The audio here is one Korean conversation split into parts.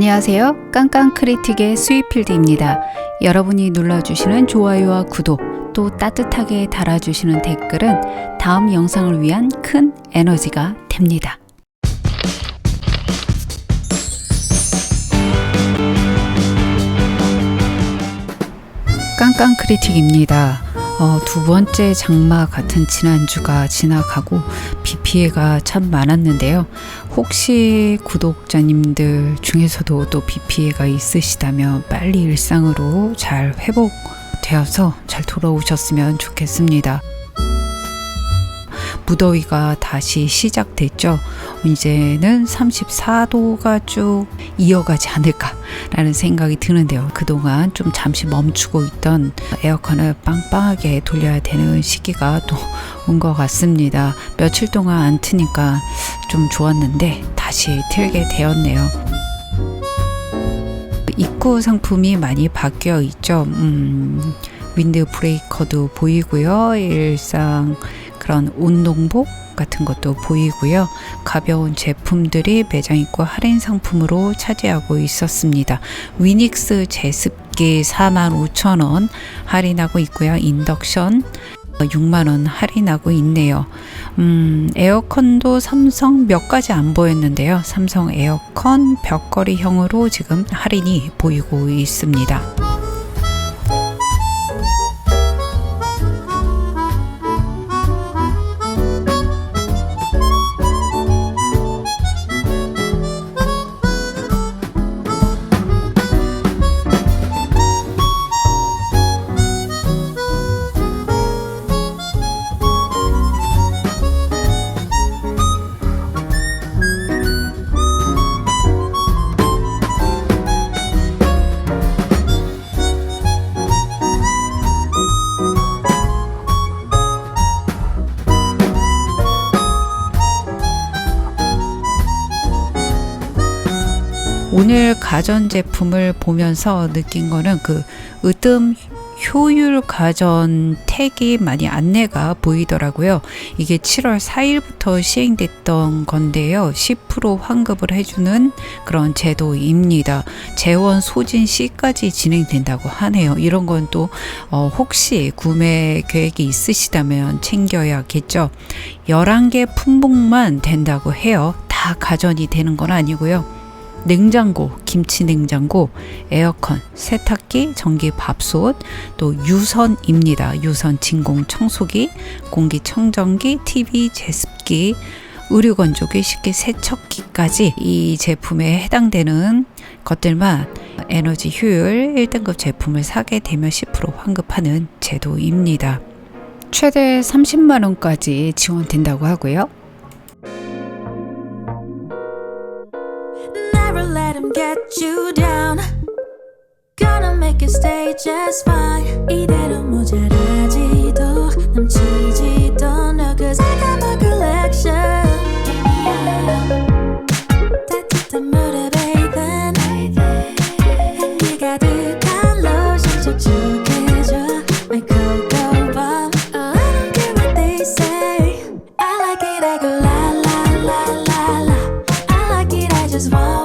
안녕하세요. 깡깡 크리틱의 스위필드입니다. 여러분이 눌러주시는 좋아요와 구독, 또 따뜻하게 달아주시는 댓글은 다음 영상을 위한 큰 에너지가 됩니다. 깡깡 크리틱입니다. 어, 두 번째 장마 같은 지난주가 지나가고 비 피해가 참 많았는데요. 혹시 구독자님들 중에서도 또 비 피해가 있으시다면 빨리 일상으로 잘 회복되어서 잘 돌아오셨으면 좋겠습니다. 무더위가 다시 시작됐죠. 이제는 34도가 쭉 이어가지 않을까 라는 생각이 드는데요. 그동안 좀 잠시 멈추고 있던 에어컨을 빵빵하게 돌려야 되는 시기가 또 온 것 같습니다. 며칠 동안 안 트니까 좀 좋았는데 다시 틀게 되었네요. 입구 상품이 많이 바뀌어 있죠. 음, 윈드 브레이커도 보이고요. 일상 그런 운동복 같은 것도 보이고요. 가벼운 제품들이 매장 입구 할인 상품으로 차지하고 있었습니다. 위닉스 제습기 45,000원 할인하고 있고요. 인덕션 6만원 할인하고 있네요. 음, 에어컨도 삼성 몇 가지 안 보였는데요. 삼성 에어컨 벽걸이형으로 지금 할인이 보이고 있습니다. 오늘 가전 제품을 보면서 느낀 거는 그 으뜸 효율 가전 택이 많이 안내가 보이더라고요. 이게 7월 4일부터 시행됐던 건데요. 10% 환급을 해주는 그런 제도입니다. 재원 소진 시까지 진행된다고 하네요. 이런 건 또 어, 혹시 구매 계획이 있으시다면 챙겨야겠죠. 11개 품목만 된다고 해요. 다 가전이 되는 건 아니고요. 냉장고, 김치 냉장고, 에어컨, 세탁기, 전기 밥솥, 또 유선입니다. 유선 진공 청소기, 공기 청정기, TV 제습기, 의류 건조기, 식기 세척기까지 이 제품에 해당되는 것들만 에너지 효율 1등급 제품을 사게 되면 10% 환급하는 제도입니다. 최대 30만 원까지 지원된다고 하고요. get you down. Gonna make you stay just fine. 이대로 모자라지도 넘치지도 않아. Cause I got my collection. Yeah. 따뜻한 물에 bathe 향기 가득한 로션 촉촉해져. My cocoa bomb. Oh, I don't care what they say. I like it, I go la la la la la. I like it, I just want, want,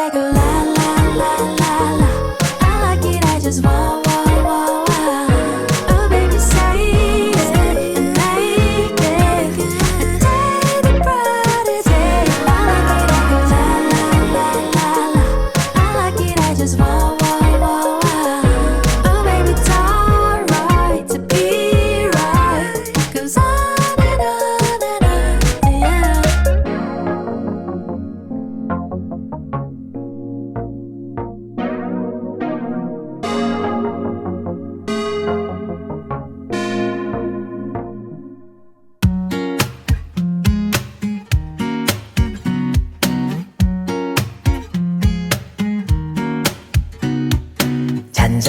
regular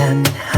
And.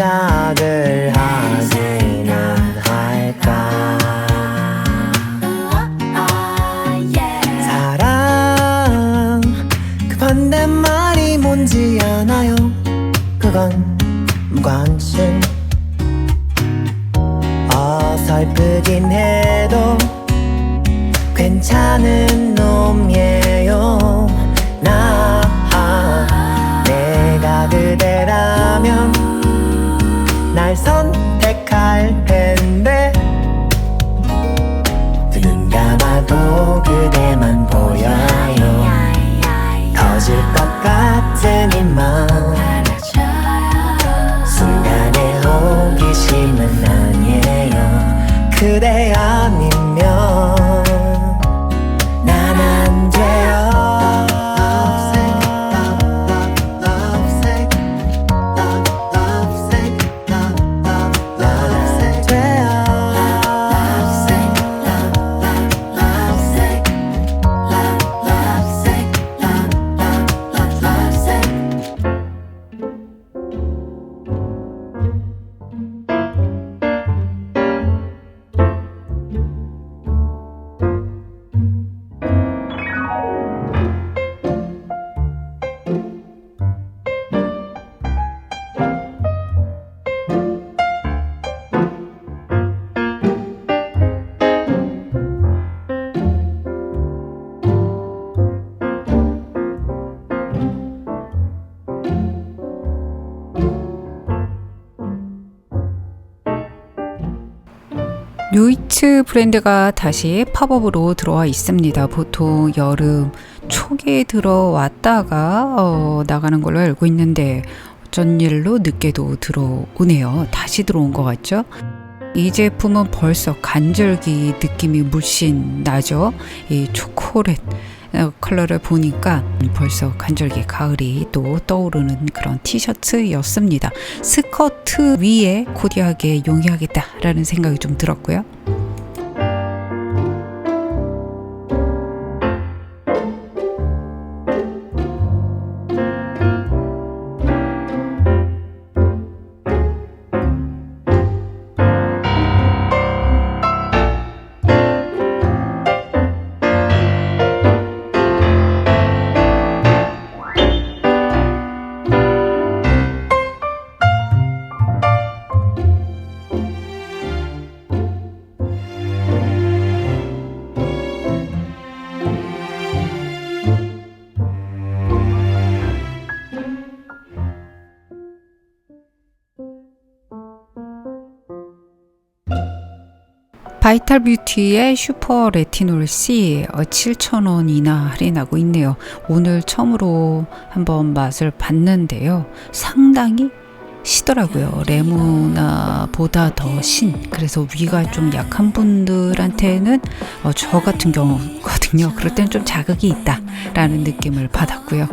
உண்டாக 셔츠 브랜드가 다시 팝업으로 들어와 있습니다. 보통 여름 초기에 들어왔다가 어, 나가는 걸로 알고 있는데 어쩐 일로 늦게도 들어오네요. 다시 들어온 것 같죠? 이 제품은 벌써 간절기 느낌이 물씬 나죠. 이 초콜릿 어, 컬러를 보니까 벌써 간절기 가을이 또 떠오르는 그런 티셔츠였습니다. 스커트 위에 코디하게 용이하겠다라는 생각이 좀 들었고요. 바이탈 뷰티의 슈퍼 레티놀 C 어, 7,000원이나 할인하고 있네요. 오늘 처음으로 한번 맛을 봤는데요. 상당히 시더라고요. 레모나보다 더 신. 그래서 위가 좀 약한 분들한테는 어, 저 같은 경우거든요. 그럴 땐좀 자극이 있다라는 느낌을 받았고요.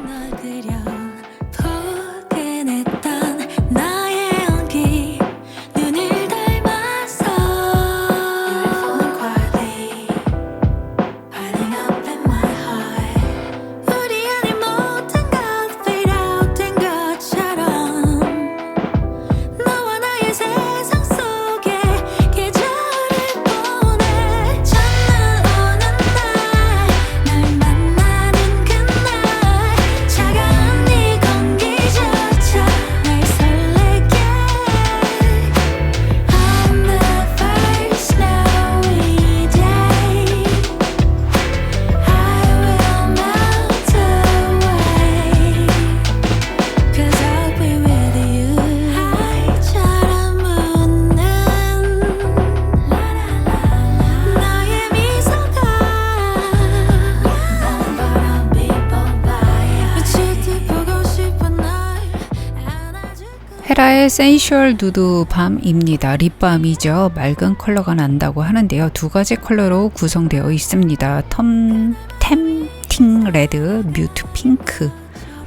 카메라의 센슈얼 누드 밤입니다. 립밤이죠. 맑은 컬러가 난다고 하는데요. 두 가지 컬러로 구성되어 있습니다. 텀, 템팅 레드, 뮤트 핑크.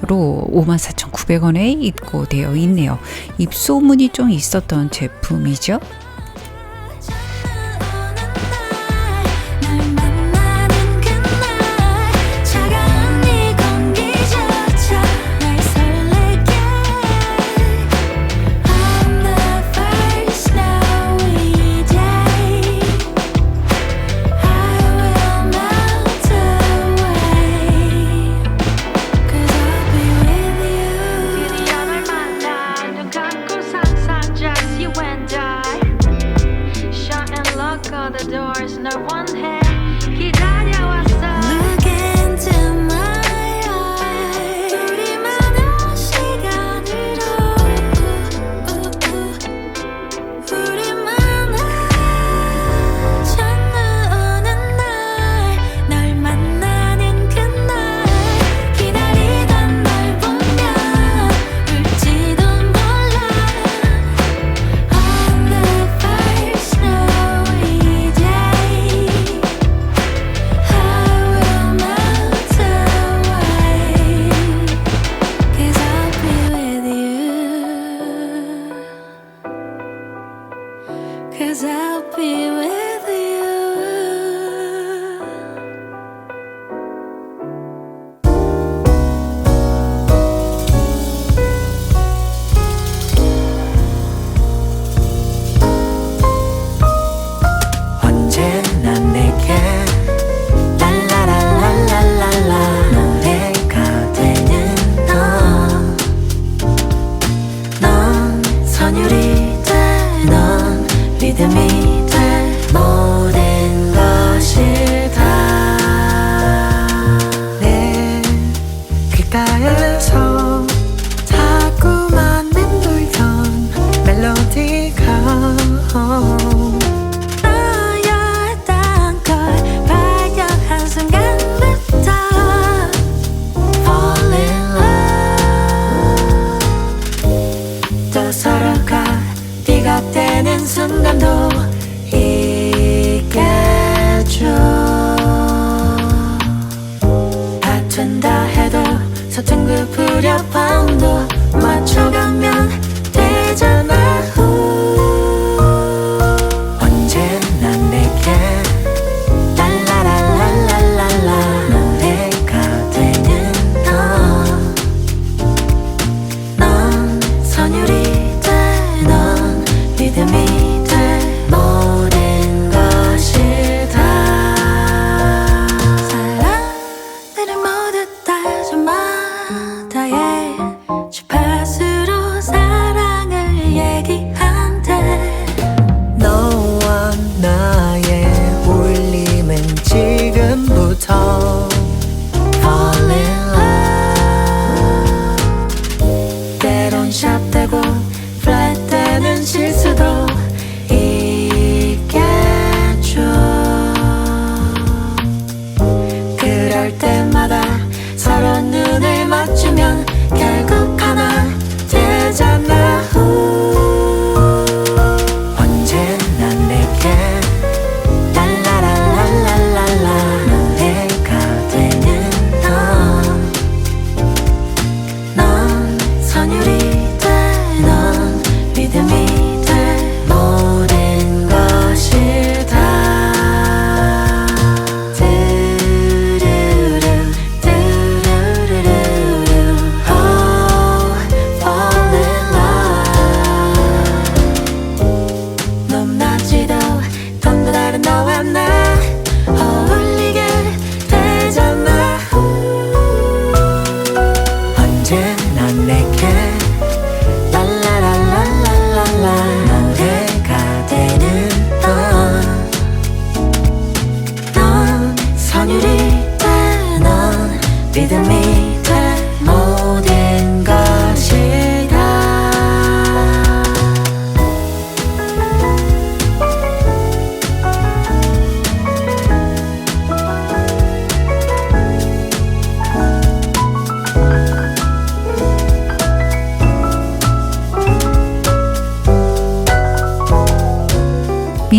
로 54,900원에 입고되어 있네요. 입소문이 좀 있었던 제품이죠.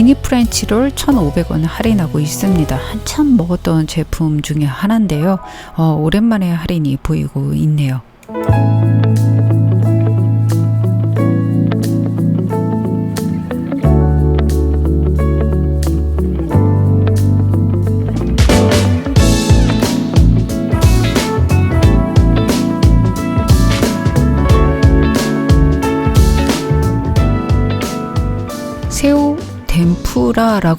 7월 1,500원 할인하고 있습니다. 한참 먹었던 제품 중에 하나인데요. 어, 오랜만에 할인이 보이고 있네요.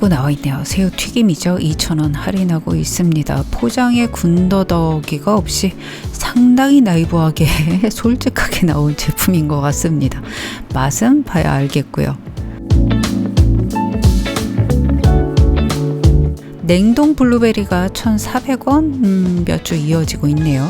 덴푸라라고 나와 있네요. 새우 튀김이죠. 2,000원 할인하고 있습니다. 포장에 군더더기가 없이 상당히 나이브하게 솔직하게 나온 제품인 것 같습니다. 맛은 봐야 알겠고요. 냉동 블루베리가 1,400원 음, 몇 주 이어지고 있네요.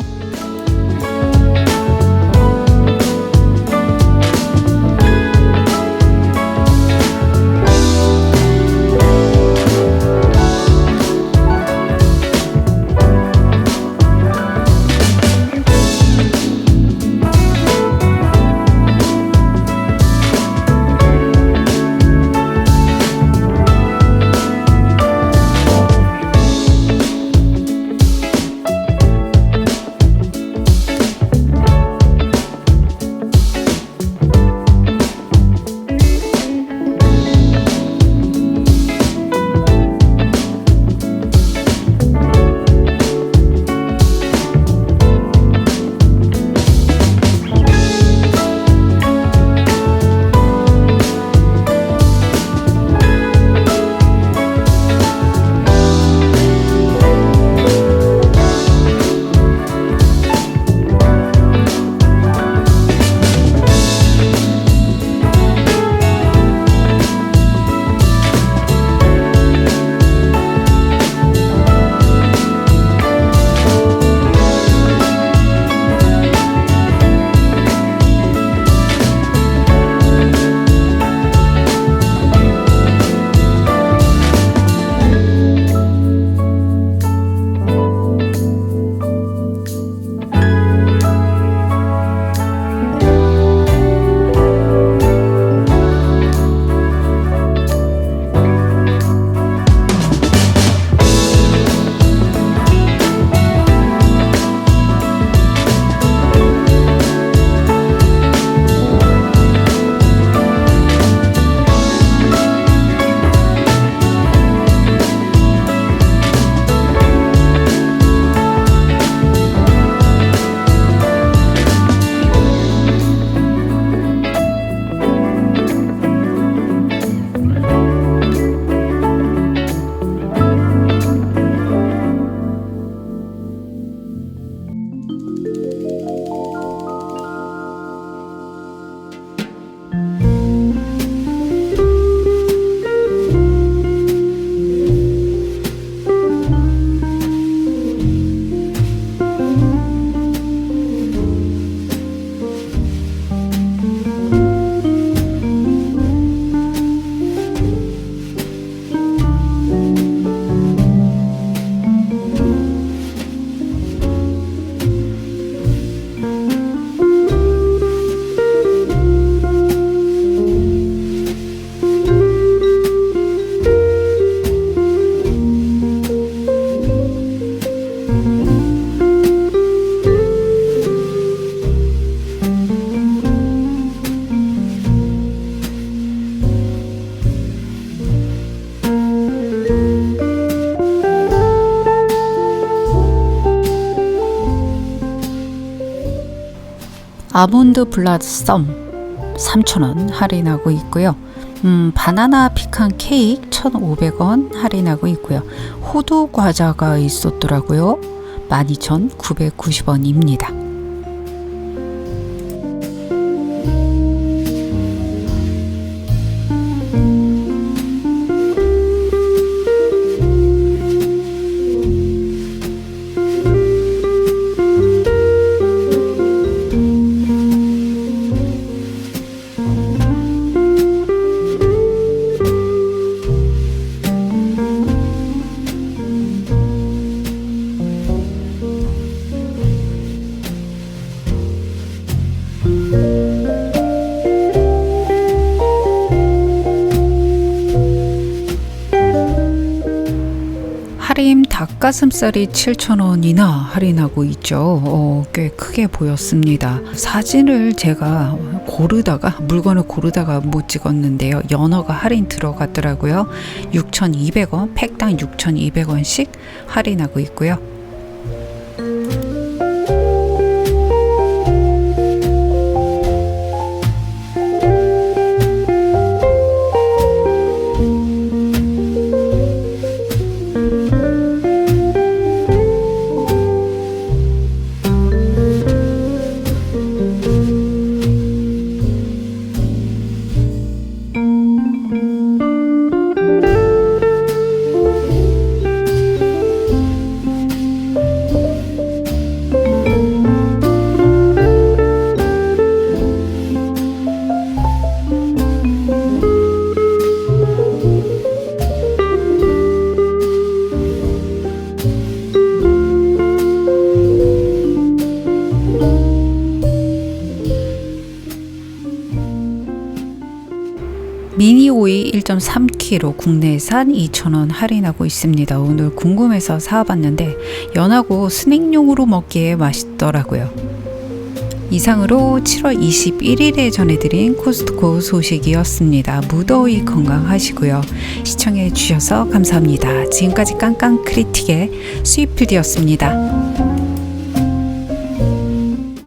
아몬드 블라드 썸 3,000원 할인하고 있고요. 음, 바나나 피칸 케이크 1,500원 할인하고 있고요. 호두 과자가 있었더라고요. 12,990원입니다. 닭가슴살이 7,000원이나 할인하고 있죠. 어, 꽤 크게 보였습니다. 사진을 제가 고르다가 물건을 고르다가 못 찍었는데요. 연어가 할인 들어갔더라고요. 6,200원, 팩당 6,200원씩 할인하고 있고요. 4.3kg 국내산 2,000원 할인하고 있습니다. 오늘 궁금해서 사와봤는데 연하고 스낵용으로 먹기에 맛있더라고요. 이상으로 7월 21일에 전해드린 코스트코 소식이었습니다. 무더위 건강하시고요. 시청해 주셔서 감사합니다. 지금까지 깡깡 크리틱의 스위필드였습니다.